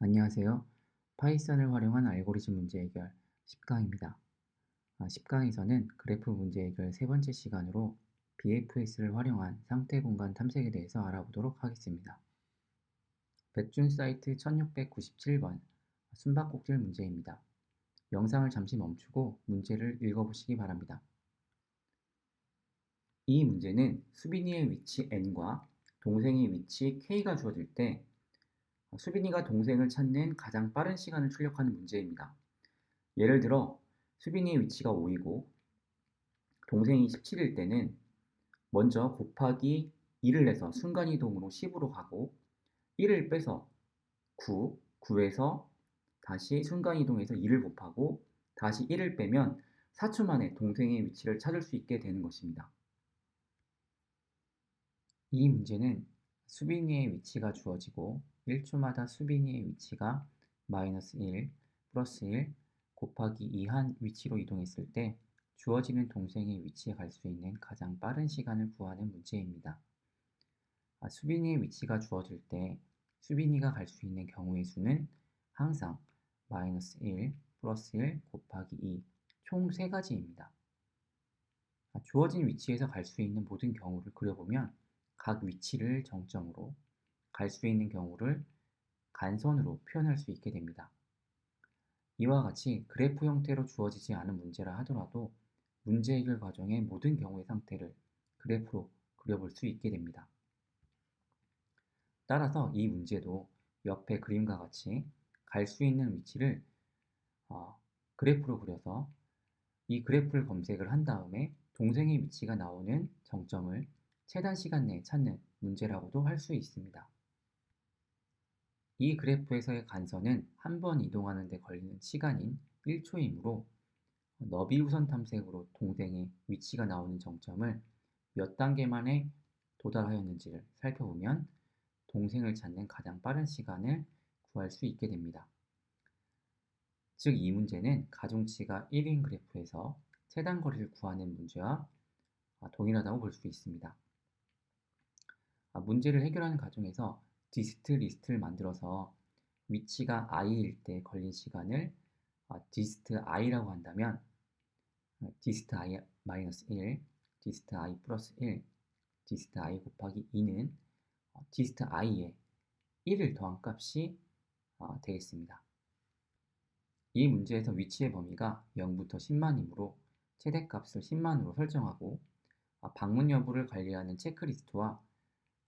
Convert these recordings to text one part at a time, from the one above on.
안녕하세요. 파이썬을 활용한 알고리즘 문제 해결 10강입니다. 10강에서는 그래프 문제 해결 세 번째 시간으로 BFS를 활용한 상태 공간 탐색에 대해서 알아보도록 하겠습니다. 백준 사이트 1697번 숨바꼭질 문제입니다. 영상을 잠시 멈추고 문제를 읽어보시기 바랍니다. 이 문제는 수빈이의 위치 n과 동생의 위치 k가 주어질 때 수빈이가 동생을 찾는 가장 빠른 시간을 출력하는 문제입니다. 예를 들어 수빈이의 위치가 5이고 동생이 17일 때는 먼저 곱하기 2를 내서 순간이동으로 10으로 가고 1을 빼서 9, 9에서 다시 순간이동해서 2를 곱하고 다시 1을 빼면 4초 만에 동생의 위치를 찾을 수 있게 되는 것입니다. 이 문제는 수빈이의 위치가 주어지고 1초마다 수빈이의 위치가 마이너스 1, 플러스 1, 곱하기 2 한 위치로 이동했을 때 주어지는 동생의 위치에 갈 수 있는 가장 빠른 시간을 구하는 문제입니다. 아, 수빈이의 위치가 주어질 때 수빈이가 갈 수 있는 경우의 수는 항상 마이너스 1, 플러스 1, 곱하기 2, 총 3가지입니다. 아, 주어진 위치에서 갈 수 있는 모든 경우를 그려보면 각 위치를 정점으로 갈 수 있는 경우를 간선으로 표현할 수 있게 됩니다. 이와 같이 그래프 형태로 주어지지 않은 문제라 하더라도 문제 해결 과정의 모든 경우의 상태를 그래프로 그려볼 수 있게 됩니다. 따라서 이 문제도 옆에 그림과 같이 갈 수 있는 위치를 어, 그래프로 그려서 이 그래프를 검색을 한 다음에 동생의 위치가 나오는 정점을 최단 시간 내에 찾는 문제라고도 할 수 있습니다. 이 그래프에서의 간선은 한 번 이동하는 데 걸리는 시간인 1초이므로 너비 우선 탐색으로 동생의 위치가 나오는 정점을 몇 단계 만에 도달하였는지를 살펴보면 동생을 찾는 가장 빠른 시간을 구할 수 있게 됩니다. 즉 이 문제는 가중치가 1인 그래프에서 최단 거리를 구하는 문제와 동일하다고 볼 수 있습니다. 아, 문제를 해결하는 과정에서 디스트 리스트를 만들어서 위치가 i일 때 걸린 시간을 아, 디스트 i라고 한다면 디스트 i 마이너스 1, 디스트 i 플러스 1, 디스트 i 곱하기 2는 어, 디스트 i에 1을 더한 값이 어, 되겠습니다. 이 문제에서 위치의 범위가 0부터 10만이므로 최대값을 10만으로 설정하고 아, 방문 여부를 관리하는 체크리스트와 어,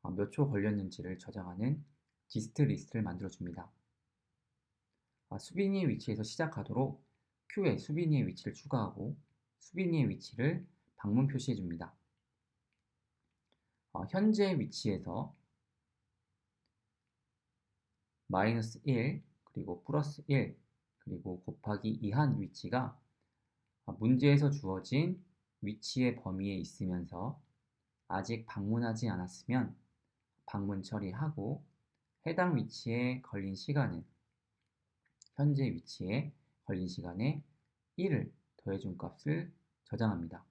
몇 초 걸렸는지를 저장하는 디스트 리스트를 만들어줍니다. 아, 수빈이의 위치에서 시작하도록 Q에 수빈이의 위치를 추가하고 수빈이의 위치를 방문 표시해 줍니다. 어, 현재 위치에서 마이너스 1 그리고 플러스 1 그리고 곱하기 2한 위치가 어, 문제에서 주어진 위치의 범위에 있으면서 아직 방문하지 않았으면 방문 처리하고 해당 위치에 걸린 시간은 현재 위치에 걸린 시간에 1을 더해준 값을 저장합니다.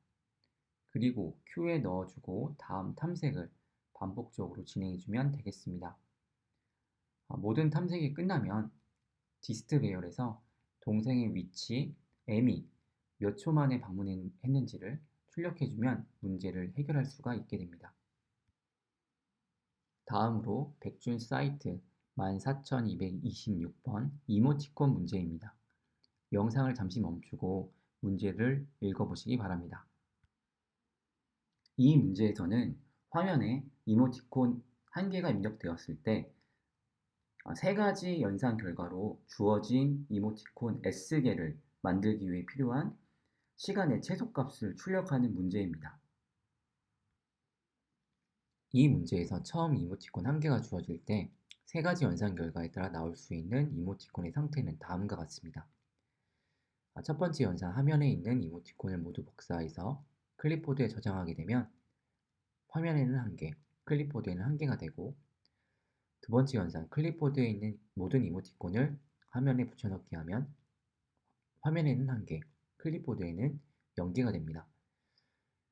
그리고 Q에 넣어주고 다음 탐색을 반복적으로 진행해주면 되겠습니다. 아, 모든 탐색이 끝나면 디스트 배열에서 동생의 위치 M이 몇 초 만에 방문했는지를 출력해주면 문제를 해결할 수가 있게 됩니다. 다음으로 백준 사이트 14226번 이모티콘 문제입니다. 영상을 잠시 멈추고 문제를 읽어보시기 바랍니다. 이 문제에서는 화면에 이모티콘 한 개가 입력되었을 때 세 가지 연산 결과로 주어진 이모티콘 S개를 만들기 위해 필요한 시간의 최소값을 출력하는 문제입니다. 이 문제에서 처음 이모티콘 한 개가 주어질 때 세 가지 연산 결과에 따라 나올 수 있는 이모티콘의 상태는 다음과 같습니다. 아, 첫 번째 연산 화면에 있는 이모티콘을 모두 복사해서 클립보드에 저장하게 되면 화면에는 한 개, 클립보드에는 한 개가 되고 두 번째 연산 클립보드에 있는 모든 이모티콘을 화면에 붙여넣기 하면 화면에는 한 개, 클립보드에는 0개가 됩니다.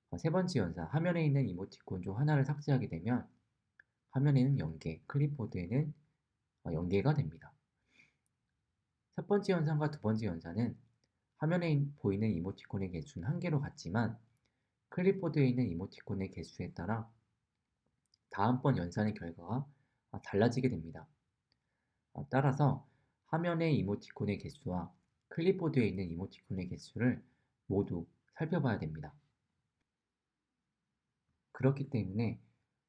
어, 세 번째 연산, 화면에 있는 이모티콘 중 하나를 삭제하게 되면 화면에는 0개, 클립보드에는 0개가 어, 됩니다. 첫 번째 연산과 두 번째 연산은 화면에 보이는 이모티콘의 개수는 한 개로 같지만 클립보드에 있는 이모티콘의 개수에 따라 다음번 연산의 결과가 달라지게 됩니다. 따라서 화면의 이모티콘의 개수와 클립보드에 있는 이모티콘의 개수를 모두 살펴봐야 됩니다. 그렇기 때문에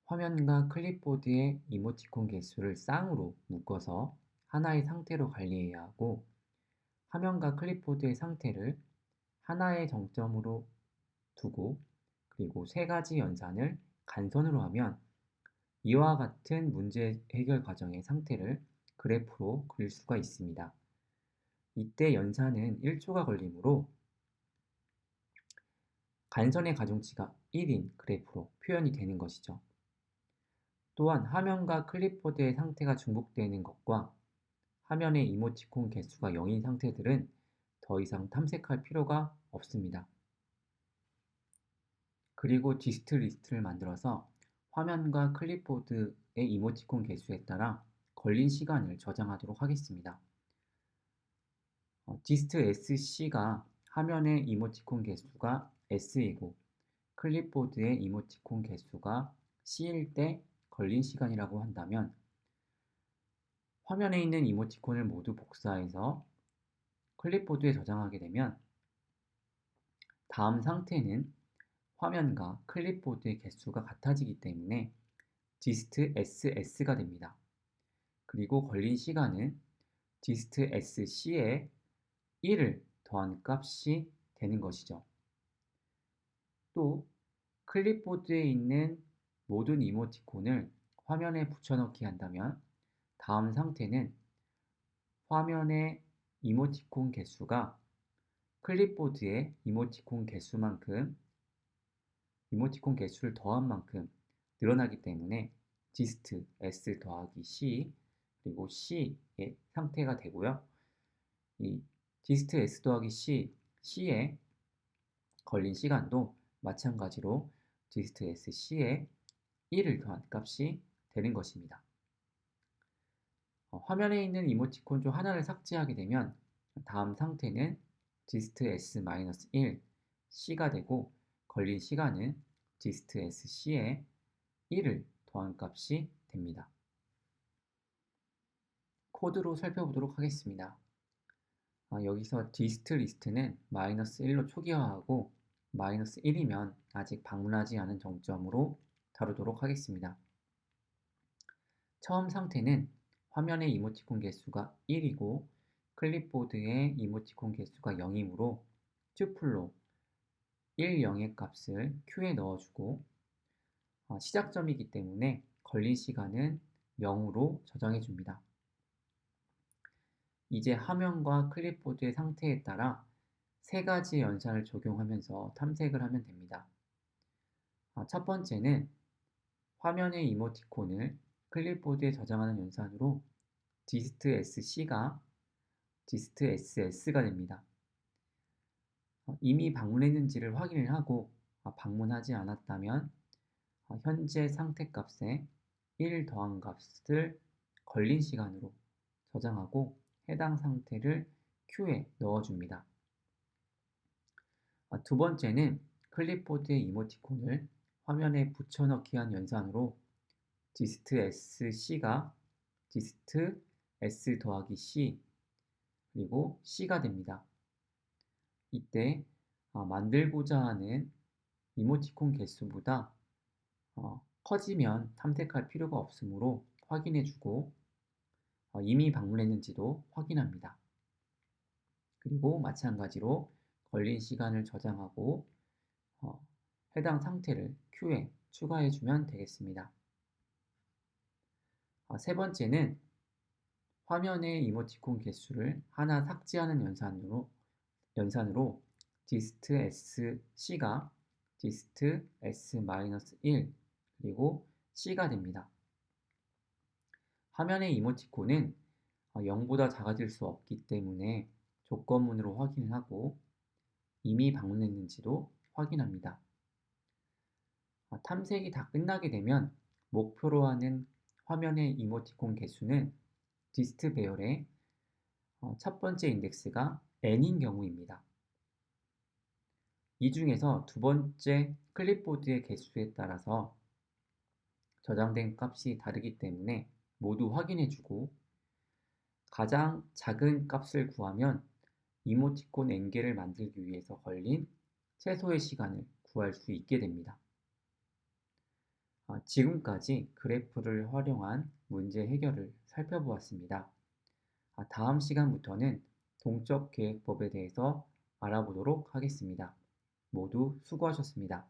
화면과 클립보드의 이모티콘 개수를 쌍으로 묶어서 하나의 상태로 관리해야 하고 화면과 클립보드의 상태를 하나의 정점으로 두고 그리고 세 가지 연산을 간선으로 하면 이와 같은 문제 해결 과정의 상태를 그래프로 그릴 수가 있습니다. 이때 연산은 1초가 걸리므로 간선의 가중치가 1인 그래프로 표현이 되는 것이죠. 또한 화면과 클립보드의 상태가 중복되는 것과 화면의 이모티콘 개수가 0인 상태들은 더 이상 탐색할 필요가 없습니다. 그리고 디스트 리스트를 만들어서 화면과 클립보드의 이모티콘 개수에 따라 걸린 시간을 저장하도록 하겠습니다. 어, 디스트 SC가 화면의 이모티콘 개수가 S이고 클립보드의 이모티콘 개수가 C일 때 걸린 시간이라고 한다면 화면에 있는 이모티콘을 모두 복사해서 클립보드에 저장하게 되면 다음 상태는 화면과 클립보드의 개수가 같아지기 때문에 디스트 SS가 됩니다. 그리고 걸린 시간은 디스트 SC에 1을 더한 값이 되는 것이죠. 또 클립보드에 있는 모든 이모티콘을 화면에 붙여넣기 한다면 다음 상태는 화면의 이모티콘 개수가 클립보드의 이모티콘 개수만큼 이모티콘 개수를 더한 만큼 늘어나기 때문에 디스트 S 더하기 C 그리고 C의 상태가 되고요. 이 디스트 S 더하기 C, C에 걸린 시간도 마찬가지로 디스트 SC에 1을 더한 값이 되는 것입니다. 어, 화면에 있는 이모티콘 중 하나를 삭제하게 되면 다음 상태는 디스트 S-1 C가 되고 걸린 시간은 디스트 SC에 1을 더한 값이 됩니다. 코드로 살펴보도록 하겠습니다. 아, 여기서 디스트 리스트는 마이너스 1로 초기화하고 마이너스 1이면 아직 방문하지 않은 정점으로 다루도록 하겠습니다. 처음 상태는 화면의 이모티콘 개수가 1이고 클립보드의 이모티콘 개수가 0이므로 튜플로 1, 0의 값을 Q에 넣어주고 어, 시작점이기 때문에 걸린 시간은 0으로 저장해 줍니다. 이제 화면과 클립보드의 상태에 따라 세 가지 연산을 적용하면서 탐색을 하면 됩니다. 아, 첫 번째는 화면의 이모티콘을 클립보드에 저장하는 연산으로 디스트 SC가 디스트 SS가 됩니다. 어, 이미 방문했는지를 확인을 하고 아, 방문하지 않았다면 어, 현재 상태 값에 1 더한 값을 걸린 시간으로 저장하고 해당 상태를 Q에 넣어줍니다. 아, 두 번째는 클립보드의 이모티콘을 화면에 붙여넣기 한 연산으로 디스트 SC가 디스트 S 더하기 C 그리고 C가 됩니다. 이때 어, 만들고자 하는 이모티콘 개수보다 어, 커지면 탐색할 필요가 없으므로 확인해주고 어, 이미 방문했는지도 확인합니다. 그리고 마찬가지로 걸린 시간을 저장하고 어, 해당 상태를 Q에 추가해 주면 되겠습니다. 어, 세 번째는 화면의 이모티콘 개수를 하나 삭제하는 연산으로, 연산으로 디스트 SC가 디스트 S-1 그리고 C가 됩니다. 화면의 이모티콘은 0보다 어, 작아질 수 없기 때문에 조건문으로 확인하고 이미 방문했는지도 확인합니다. 아, 탐색이 다 끝나게 되면 목표로 하는 화면의 이모티콘 개수는 디스트 배열에 어, 첫 번째 인덱스가 n인 경우입니다. 이 중에서 두 번째 클립보드의 개수에 따라서 저장된 값이 다르기 때문에 모두 확인해주고 가장 작은 값을 구하면 이모티콘 n개를 만들기 위해서 걸린 최소의 시간을 구할 수 있게 됩니다. 아, 지금까지 그래프를 활용한 문제 해결을 살펴보았습니다. 아, 다음 시간부터는 동적 계획법에 대해서 알아보도록 하겠습니다. 모두 수고하셨습니다.